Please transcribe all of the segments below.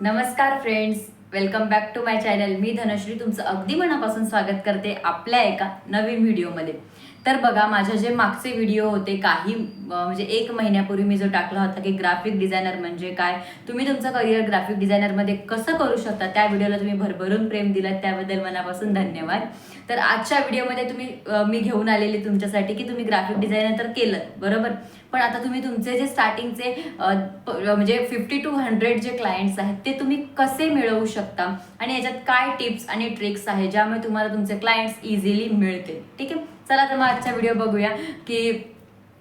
नमस्कार friends welcome back to my channel मी धनश्री तुमचं अगदी मनापासून स्वागत करते आपल्या एका नवीन व्हिडिओमध्ये तर बघा माझे जे मागचे व्हिडिओ होते काही म्हणजे एक महिन्यापूर्वी मी जो टाकला होता की ग्राफिक डिझायनर म्हणजे काय तुम्ही तुमचं करिअर ग्राफिक डिझायनरमध्ये कसं करू शकता त्या व्हिडिओला तुम्ही भरभरून प्रेम दिलात त्याबद्दल मनापासून धन्यवाद. तर आजच्या व्हिडिओमध्ये तुम्ही मी घेऊन आलेली तुमच्यासाठी की तुम्ही ग्राफिक डिझायनर तर केलं बरोबर? पण आता तुम्ही तुमचे जे स्टार्टिंगचे म्हणजे फिफ्टी टू हंड्रेड जे क्लायंट्स आहेत ते तुम्ही कसे मिळवू शकता? आणि याच्यात काय टिप्स आणि ट्रिक्स आहे ज्यामुळे तुम्हाला तुमचे क्लायंट्स इझिली मिळतील? ठीक आहे? चला तर मग आजचा व्हिडिओ बघूया की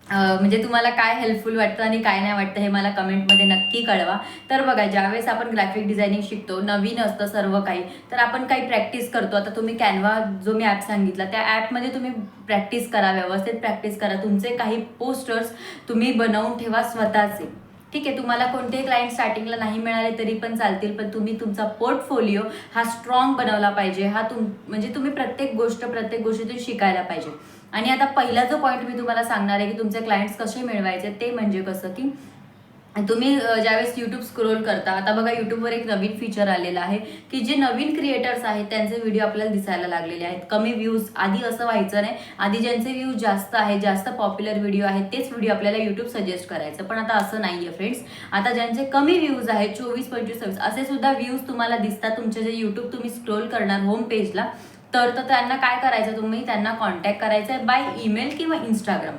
म्हणजे तुम्हाला काय हेल्पफुल वाटतं आणि काय नाही वाटतं हे मला कमेंटमध्ये नक्की कळवा. तर बघा ज्यावेळेस आपण ग्राफिक डिझायनिंग शिकतो नवीन असतं सर्व काही तर आपण काही प्रॅक्टिस करतो. आता तुम्ही कॅनवा जो मी ॲप सांगितला त्या ॲपमध्ये तुम्ही प्रॅक्टिस करा व्यवस्थित प्रॅक्टिस करा. तुमचे काही पोस्टर्स तुम्ही बनवून ठेवा स्वतःचे. ठीक आहे तुम्हाला कोणतेही क्लायंट स्टार्टिंगला नाही मिळाले तरी पण चालतील पण तुम्ही तुमचा पोर्टफोलिओ हा स्ट्रॉंग बनवला पाहिजे. हा तुम म्हणजे तुम्ही प्रत्येक गोष्ट प्रत्येक गोष्टीतून शिकायला पाहिजे. आणि आता पहिला जो पॉईंट मी तुम्हाला सांगणार आहे की तुमचे क्लायंट्स कसे मिळवायचे ते म्हणजे कसं की तुम्ही ज्यावेळेस यूट्यूब स्क्रोल करता आता बघा यूट्यूबवर एक नवीन फीचर आलेलं आहे की जे नवीन क्रिएटर्स आहेत त्यांचे व्हिडिओ आपल्याला दिसायला लागलेले आहेत. कमी व्ह्यूज आधी असं व्हायचं नाही. आधी ज्यांचे व्ह्यूज जास्त आहेत जास्त पॉप्युलर व्हिडिओ आहेत तेच व्हिडिओ आपल्याला यूट्यूब सजेस्ट करायचं. पण आता असं नाही आहे फ्रेंड्स आता ज्यांचे कमी व्ह्यूज आहेत चोवीस पंचवीस सव्वीस असे सुद्धा व्ह्यूज तुम्हाला दिसतात तुमचे जे यूट्यूब तुम्ही स्क्रोल करणार होम पेजला तर तर त्यांना काय करायचं तुम्ही? त्यांना कॉन्टॅक्ट करायचं आहे बाय ईमेल किंवा इंस्टाग्राम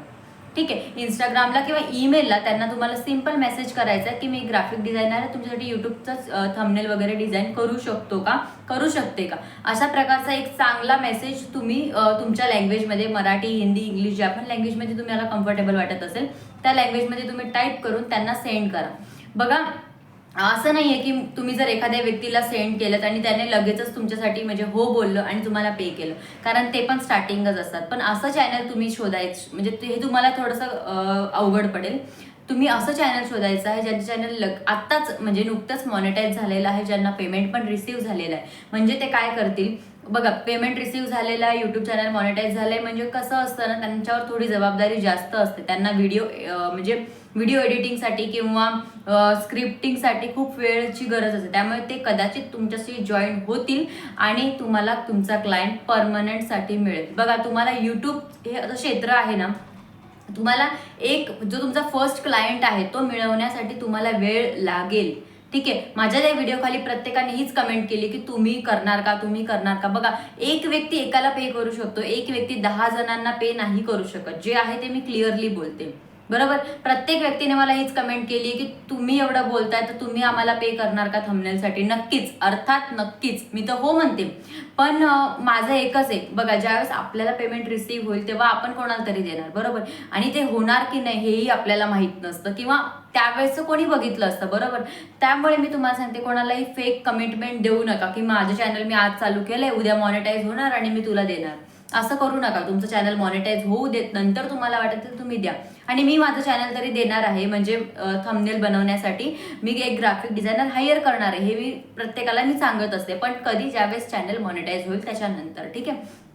ठीक आहे इंस्टाग्रामला किंवा ईमेलला त्यांना तुम्हाला सिंपल मेसेज करायचा आहे की मी ग्राफिक डिझायनर आहे तुमच्यासाठी यूट्यूबचं थंबनेल वगैरे डिझाईन करू शकतो का? करू शकते का? अशा प्रकारचा एक चांगला मेसेज तुम्ही तुमच्या लँग्वेजमध्ये मराठी हिंदी इंग्लिश ज्या पण लँग्वेजमध्ये तुम्हाला कम्फर्टेबल वाटत असेल त्या लँग्वेजमध्ये तुम्ही टाईप करून त्यांना सेंड करा. बघा असं नाही आहे की तुम्ही जर एखाद्या व्यक्तीला सेंड केलं आणि त्याने लगेचच तुमच्यासाठी म्हणजे हो बोललं आणि तुम्हाला पे केलं. कारण ते पण स्टार्टिंगच असतात. पण असं चॅनल तुम्ही शोधायचं म्हणजे ते हे तुम्हाला थोडंसं अवघड पडेल. तुम्ही असं चॅनल शोधायचं आहे ज्यांचं चॅनल लग आत्ताच म्हणजे नुकतंच मॉनिटाईज झालेलं आहे ज्यांना पेमेंट पण रिसीव्ह झालेलं आहे. म्हणजे ते काय करतील? बघा पेमेंट रिसीव्ह झालेलं आहे यूट्यूब चॅनल मॉनिटाईज झालं आहे म्हणजे कसं असतं ना त्यांच्यावर थोडी जबाबदारी जास्त असते. त्यांना व्हिडिओ म्हणजे व्हिडिओ एडिटिंगसाठी किंवा स्क्रिप्टिंगसाठी खूप वेळची गरज असते. त्यामुळे ते कदाचित तुमच्याशी जॉईन होतील आणि तुम्हाला तुमचा क्लायंट परमनंटसाठी मिळेल. बघा तुम्हाला यूट्यूब हे असं क्षेत्र आहे ना तुम्हाला एक जो तुमचा फर्स्ट क्लायंट आहे तो मिळवण्यासाठी तुम्हाला वेळ लागेल. ठीक आहे? माझ्या त्या व्हिडिओ खाली प्रत्येकाने हीच कमेंट केली की तुम्ही करणार का तुम्ही करणार का? बघा एक व्यक्ती एकाला पे करू शकतो. एक व्यक्ती दहा जणांना पे नाही करू शकत. जे आहे ते मी क्लिअरली बोलते. बरोबर? प्रत्येक व्यक्तीने मला हीच कमेंट केली की तुम्ही एवढं बोलताय तर तुम्ही आम्हाला पे करणार का थंबनेलसाठी नक्कीच. अर्थात नक्कीच. मी तर हो म्हणते. पण माझं एकच आहे. बघा ज्यावेळेस आपल्याला पेमेंट रिसीव्ह होईल तेव्हा आपण कोणाला तरी देणार. बरोबर? आणि ते होणार की नाही हेही आपल्याला माहीत नसतं. किंवा त्यावेळेस कोणी बघितलं असतं. बरोबर? त्यामुळे मी तुम्हाला सांगते कोणालाही फेक कमिटमेंट देऊ नका. की माझं चॅनल मी आज चालू केलंय उद्या मॉनिटाईज होणार आणि मी तुला देणार. असं करू नका. तुमचं चॅनल मॉनिटाईज होऊ देत नंतर तुम्हाला वाटत तर तुम्ही द्या. आणि मी माझं चॅनल तरी देणार आहे म्हणजे थंबनेल बनवण्यासाठी. मी एक ग्राफिक डिझायनर हायर करणार आहे हे मी प्रत्येकाला मी सांगत असते. पण कधी ज्यावेळेस चॅनल मॉनिटाईज होईल त्याच्यानंतर ठीक आहे?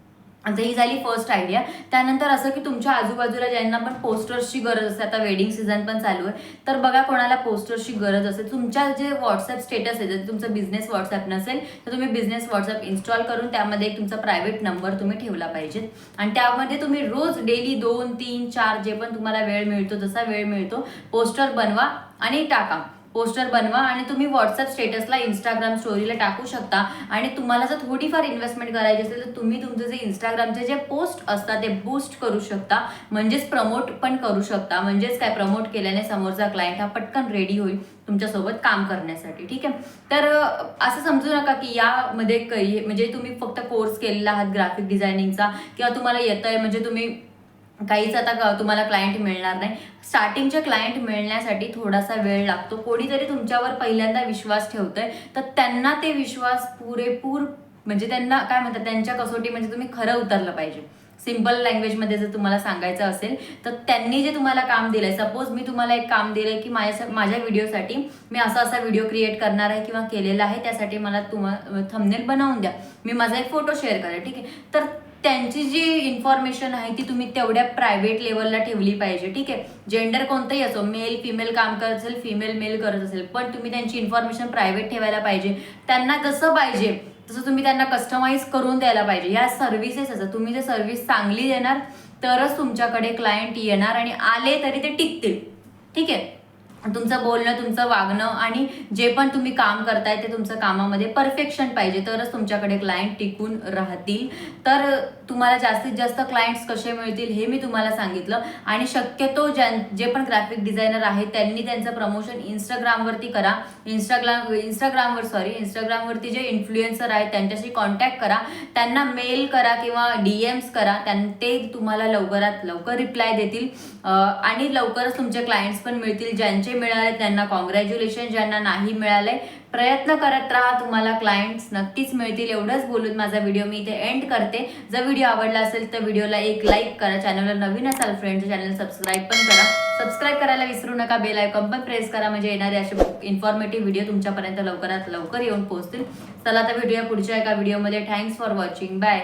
आता ही झाली फर्स्ट आयडिया त्यानंतर असं की तुमच्या आजूबाजूला ज्यांना पण पोस्टर्सची गरज असते आता वेडिंग सीझन पण चालू आहे तर बघा कोणाला पोस्टर्सची गरज असेल. तुमच्या जे व्हॉट्सअप स्टेटस आहे जर तुमचं बिझनेस व्हॉट्सअप नसेल तर तुम्ही बिझनेस व्हॉट्सअप इन्स्टॉल करून त्यामध्ये एक तुमचा प्रायव्हेट नंबर तुम्ही ठेवला पाहिजे. आणि त्यामध्ये तुम्ही रोज डेली दोन तीन चार जे पण तुम्हाला वेळ मिळतो जसा वेळ मिळतो पोस्टर बनवा आणि टाका. पोस्टर बनवा आणि तुम्ही व्हॉट्सअप स्टेटसला इंस्टाग्राम स्टोरीला टाकू शकता. आणि तुम्हाला जर थोडीफार इन्व्हेस्टमेंट करायची असेल तर तुम्ही तुमचे जे इंस्टाग्रामचे जे पोस्ट असतात ते बूस्ट करू शकता. म्हणजेच प्रमोट पण करू शकता. म्हणजेच काय? प्रमोट केल्याने समोरचा क्लायंट हा पटकन रेडी होईल तुमच्यासोबत काम करण्यासाठी. ठीक आहे? तर असं समजू नका की यामध्ये काही म्हणजे तुम्ही फक्त कोर्स केलेला आहात ग्राफिक डिझायनिंगचा किंवा तुम्हाला येतं आहे म्हणजे तुम्ही काहीच आता तुम्हाला क्लायंट मिळणार नाही. स्टार्टिंगचे क्लायंट मिळण्यासाठी थोडासा वेळ लागतो. कोणीतरी तुमच्यावर पहिल्यांदा विश्वास ठेवतंय तर त्यांना ते विश्वास पुरेपूर म्हणजे त्यांना काय म्हणतात त्यांच्या कसोटी म्हणजे तुम्ही खरं उतरलं पाहिजे. सिंपल लँग्वेजमध्ये जर तुम्हाला सांगायचं असेल तर त्यांनी जे तुम्हाला काम दिलंय सपोज मी तुम्हाला एक काम दिलंय की माझ्या माझ्या व्हिडिओसाठी मी असा असा व्हिडिओ क्रिएट करणार आहे किंवा केलेला आहे त्यासाठी मला तुम्हाला थंबनेल बनवून द्या. मी माझा एक फोटो शेअर करेल ठीक आहे? तर त्यांची जी इन्फॉर्मेशन आहे ती तुम्ही तेवढ्या प्रायव्हेट लेवलला ठेवली पाहिजे ठीक आहे? जेंडर कोणतंही असो मेल फिमेल काम करत असेल फिमेल मेल करत असेल पण तुम्ही त्यांची इन्फॉर्मेशन प्रायव्हेट ठेवायला पाहिजे. त्यांना जसं पाहिजे तसं तुम्ही त्यांना कस्टमाइज करून द्यायला पाहिजे. ह्या सर्व्हिसेस असं तुम्ही जर सर्व्हिस चांगली देणार तरच तुमच्याकडे क्लायंट येणार आणि आले तरी ते टिकतील. ठीक आहे? तुमचं बोलणं तुमचं वागणं आणि जे पण तुम्ही काम करताय ते तुमचं कामामध्ये परफेक्शन पाहिजे. तरच तुमच्याकडे क्लायंट टिकून राहतील. तर तुम्हाला जास्तीत जास्त क्लायंट्स कसे मिळतील हे मी तुम्हाला सांगितलं. आणि शक्यतो ज्यां जे पण ग्राफिक डिझायनर आहेत त्यांनी त्यांचं प्रमोशन इंस्टाग्रामवरती करा. इंस्टाग्राम इंस्टाग्रामवर सॉरी इंस्टाग्रामवरती जे इन्फ्लुएन्सर आहेत त्यांच्याशी कॉन्टॅक्ट करा. त्यांना मेल करा किंवा डी एम्स करा. त्यां ते तुम्हाला लवकरात लवकर रिप्लाय देतील. आणि लवकरच तुमचे क्लायंट्स पण मिळतील ज्यांचे मिळाले त्यांना कॉंग्रॅच्युलेशन ज्यांना नाही मिळाले प्रयत्न करत राहा तुम्हाला क्लायंट्स नक्कीच मिळतील. एवढंच बोलून माझा व्हिडिओ मी इथे एंड करते. जर व्हिडिओ आवडला असेल तर व्हिडिओला एक लाईक करा. चॅनलला नवीन असाल फ्रेंड चॅनल सबस्क्राईब पण करा. सबस्क्राईब करायला विसरू नका बेल आयकॉन पण प्रेस करा. म्हणजे येणारे असे इन्फॉर्मेटिव्ह व्हिडिओ तुमच्यापर्यंत लवकरात लवकर येऊन पोहोचतील. चला आता व्हिडिओ पुढच्या एका व्हिडिओमध्ये थँक्स फॉर वॉचिंग बाय